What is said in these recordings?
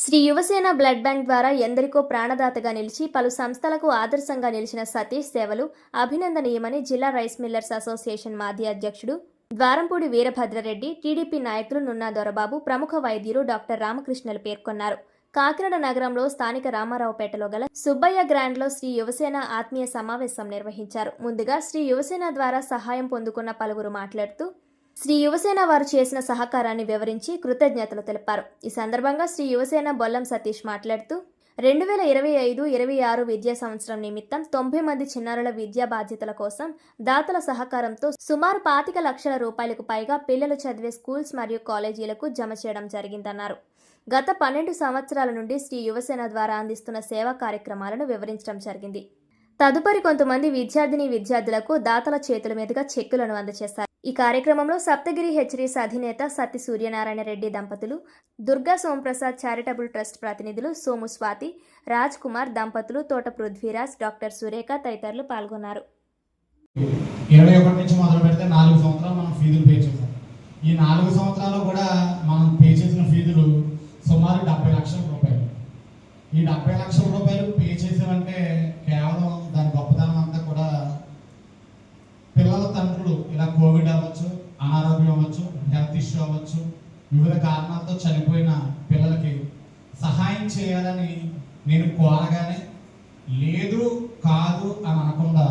Shri Yuvasena blood bank ద్వారా ఎందరికో ప్రాణదాతగా నిలిచి పలు సంస్థలకు ఆదర్శంగా నిలిచిన సతీష్ సేవలు అభినందనీయమని జిల్లా రైస్ మిల్లర్స్ అసోసియేషన్ మాజీ అధ్యక్షుడు ద్వారంపూడి వీరభద్రరెడ్డి టీడీపీ నాయకులు నున్నా దొరబాబు ప్రముఖ వైద్యులు డాక్టర్ రామకృష్ణలు పేర్కొన్నారు. కాకినాడ నగరంలో స్థానిక రామారావుపేటలో గల సుబ్బయ్య గ్రాండ్లో శ్రీ యువసేన ఆత్మీయ సమావేశం నిర్వహించారు. ముందుగా శ్రీ యువసేన ద్వారా సహాయం పొందుకున్న పలువురు మాట్లాడుతూ శ్రీ యువసేన వారు చేసిన సహకారాన్ని వివరించి కృతజ్ఞతలు తెలిపారు. ఈ సందర్భంగా శ్రీ యువసేన బొల్లం సతీష్ మాట్లాడుతూ రెండు వేల ఇరవై ఐదు ఇరవై ఆరు విద్యా సంవత్సరం నిమిత్తం తొంభై మంది చిన్నారుల విద్యా బాధ్యతల కోసం దాతల సహకారంతో సుమారు పాతిక లక్షల రూపాయలకు పైగా పిల్లలు చదివే స్కూల్స్ మరియు కాలేజీలకు జమ చేయడం జరిగిందన్నారు. గత పన్నెండు సంవత్సరాల నుండి శ్రీ యువసేన ద్వారా అందిస్తున్న సేవా కార్యక్రమాలను వివరించడం జరిగింది. తదుపరి కొంతమంది విద్యార్థిని విద్యార్థులకు దాతల చేతుల మీదుగా చెక్కులను అందజేశారు. ఈ కార్యక్రమంలో సప్తగిరి హెచ్చరీస్ అధినేత సత్తి సూర్యనారాయణ రెడ్డి దంపతులు దుర్గా సోమప్రసాద్ చారిటబుల్ ట్రస్ట్ ప్రతినిధులు సోము స్వాతి రాజ్ కుమార్ దంపతులు తోట పృథ్వీరాజ్ డాక్టర్ సురేఖ తదితరులు పాల్గొన్నారు. ఇరవై ఒకటి నుంచి మొదలు పెడితే నాలుగు సంవత్సరాలు మనం ఫీజులు పే చేసాం ఈ నాలుగు సంవత్సరాలు కూడా మనం పే చేసిన ఫీజులు సుమారు డెబ్బై లక్షల రూపాయలు. ఈ డెబ్బై లక్షల రూపాయలు పే చేసామంటే కేవలం దాని గొప్పతనం అంతా కూడా పిల్లల తండ్రులు ఇలా కోవిడ్ అవ్వచ్చు అనారోగ్యం అవ్వచ్చు హెల్త్ ఇష్యూ అవ్వచ్చు వివిధ కారణాలతో చనిపోయిన పిల్లలకి సహాయం చేయాలని నేను కోరగానే లేదు కాదు అని అనకుండా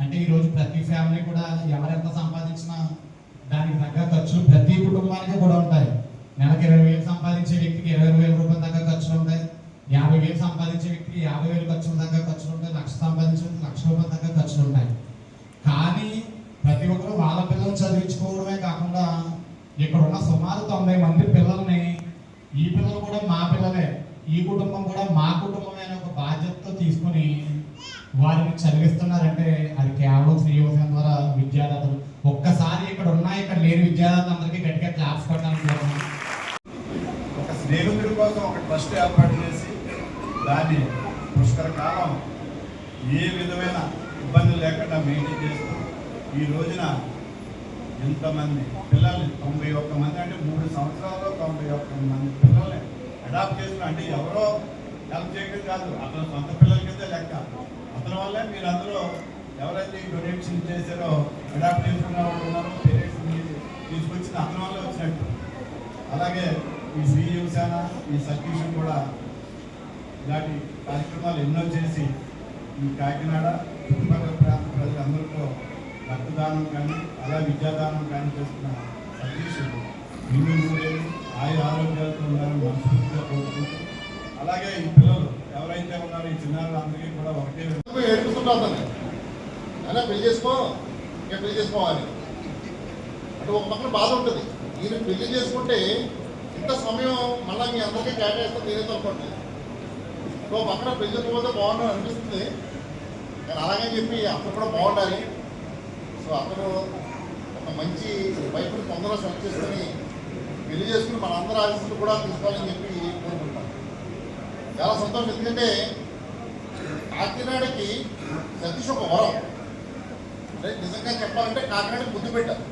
అంటే ఈరోజు ప్రతి ఫ్యామిలీ కూడా ఎవరెంత సంపాదించినా దానికి తగ్గ ఖర్చులు ప్రతి కుటుంబానికి కూడా ఉంటాయి. నెలకు ఇరవై వేలు సంపాదించే వ్యక్తికి ఇరవై వేల రూపాయల దాకా ఖర్చులు ఉంటాయి. యాభై వేలు సంపాదించే వ్యక్తికి యాభై వేలు ఖర్చుల దాకా ఖర్చులు ఉంటాయి. లక్ష సంపాదించే లక్ష రూపాయల దాకా ఖర్చులు ఉంటాయి. కానీ ప్రతి ఒక్కరు వాళ్ళ పిల్లలు చదివించుకోవడమే కాకుండా ఇక్కడ ఉన్న సుమారు తొంభై మంది పిల్లల్ని ఈ పిల్లలు కూడా మా పిల్లలే ఈ కుటుంబం కూడా మా కుటుంబం అనే ఒక బాధ్యతతో తీసుకుని వారిని చదివిస్తున్నారంటే అది కేవలం శ్రీ ద్వారా విద్యాదాతలు. ఒక్కసారి ఇక్కడ ఉన్న ఇక్కడ లేని విద్యాదాతలందరికీ గట్టిగా క్లాప్స్ కొట్టాలని ఒక స్నేహితుడి కోసం ఒక ట్రస్ట్ ఏర్పాటు చేసి దాన్ని పుష్కర కాలం ఏ విధమైన ఇబ్బందులు లేకుండా మెయింటైన్ చేస్తూ ఈ రోజున ఎంతమంది పిల్లలు? తొంభై ఒక్క మంది అంటే మూడు సంవత్సరాల్లో తొంభై ఒక్క మంది పిల్లల్ని అడాప్ట్ చేసిన అంటే ఎవరో హెల్ప్ చేయడం కాదు. అతను సొంత పిల్లల కింద లెక్క. అతని వల్లే మీరు అందరూ ఎవరైతే డొనేషన్ చేశారో అడాప్ట్ చేసుకున్న వాళ్ళు ఉన్నారో పేరెంట్స్ తీసుకొచ్చిన అతని వల్లే వచ్చినట్టు. అలాగే ఈ శ్రీ యువసేన ఈ సర్క్యూషన్ కూడా ఇలాంటి కార్యక్రమాలు ఎన్నో చేసి ఈ కాకినాడ చుట్టుపక్కల ప్రాంత ప్రజలందరితో రక్తదానం కానీ కూడా విద్యాదానం కానీ చేస్తున్న సతీష్ ఇల్లు ఆరోగ్యాలతో ఉండాలని మనస్ఫూర్తిగా కోరుకుంటూ అలాగే ఈ పిల్లలు ఎవరైతే ఉన్నారో ఈ చిన్నారులందరికీ కూడా ఒకటే ఏడుపుతుంటావు అలా పెళ్ళి చేసుకో. ఇంకా పెళ్ళి చేసుకోవాలి. అంటే ఒక పక్కన బాధ ఉంటుంది. ఈయన పెళ్ళి చేసుకుంటే ఇంత సమయం మళ్ళీ మీ అందరికీ కేటాయిస్తే నేనే అనుకోండి ఇంకో పక్కన పెళ్ళి చేసుకోకపోతే బాగుండాలి అనిపిస్తుంది. కానీ అలాగే చెప్పి అప్పుడు కూడా బాగుండాలి. సో అతను మంచి వైపుని తొందరగా సెలెక్ట్ చేసుకొని పెళ్ళి చేసుకుని మన అందరి ఆశీస్సులు కూడా తీసుకోవాలని చెప్పి కోరుకుంటాం చాలా సంతోషం. ఎందుకంటే కాకినాడకి సతీష్ ఒక వరం. అంటే నిజంగా చెప్పాలంటే కాకినాడకి ముద్దు పెట్టారు.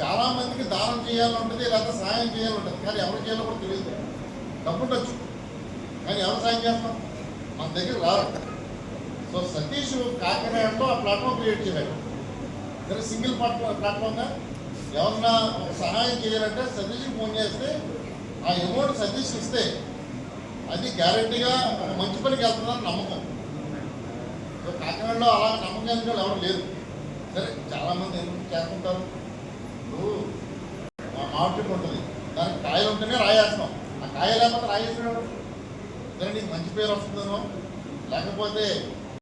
చాలా మందికి దానం చేయాలని ఉంటుంది లేకపోతే సహాయం చేయాలంటుంది. ఉంటుంది కానీ ఎవరు చేయాలో కూడా తెలియదు. డబ్బు ఉండొచ్చు కానీ ఎవరు సాయం చేస్తాం మన దగ్గర రారు. సో సతీష్ కాకినాడలో ఆ ప్లాట్ఫామ్ క్రియేట్ చేశాడు సరే సింగిల్ ప్లాట్ఫామ్ ప్లాట్ఫామ్గా ఎవరన్నా ఒక సహాయం చేయాలంటే సతీష్కి ఫోన్ చేస్తే ఆ అమౌంట్ సతీష్ ఇస్తే అది గ్యారంటీగా మంచి పనికి వెళ్తుందని నమ్మకం. కాకినాడలో అలా నమ్మకం కలిగిన వాళ్ళు ఎవరు లేరు. సరే చాలామంది ఎందుకు చేస్తుంటారు? ఇప్పుడు మా మామిడి చెట్టు ఉంటుంది. దానికి కాయలు ఉంటేనే రాయేస్తాం. ఆ కాయ లేకపోతే రాయేసినాడు. సరే నీకు మంచి పేరు వస్తుందనో లేకపోతే